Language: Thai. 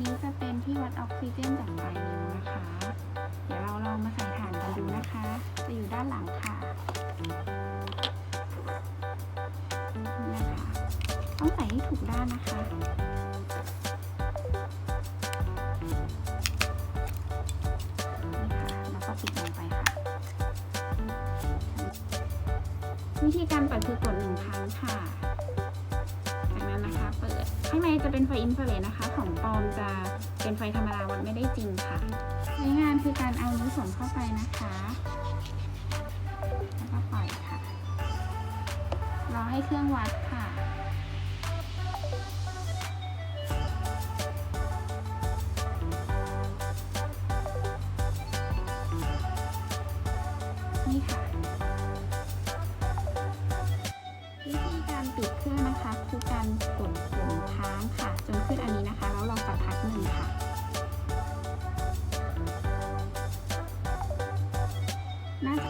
นี้จะเป็นที่วัดออกซิเจนจากปลายนิ้วนะคะ เดี๋ยวเราลองมาใส่ฐานกันดูนะคะ จะอยู่ด้านหลังค่ะนะคะต้องใส่ให้ถูกด้านนะคะนี่ค่ะแล้วก็ปิดลงไปค่ะวิธีการปิดคือกดหนึ่งครั้งค่ะ ข้างในจะเป็นไฟอินฟราเรดนะคะ ของปลอมจะเป็นไฟธรรมดาวัดไม่ได้จริงค่ะใช้งานคือการเอานิ้วสวมเข้าไปนะคะ แล้วก็ปล่อยค่ะ รอให้เครื่องวัดค่ะนี่ค่ะวิธีการปิดเครื่องนะคะ คือการกดปุ่ม น่าจะ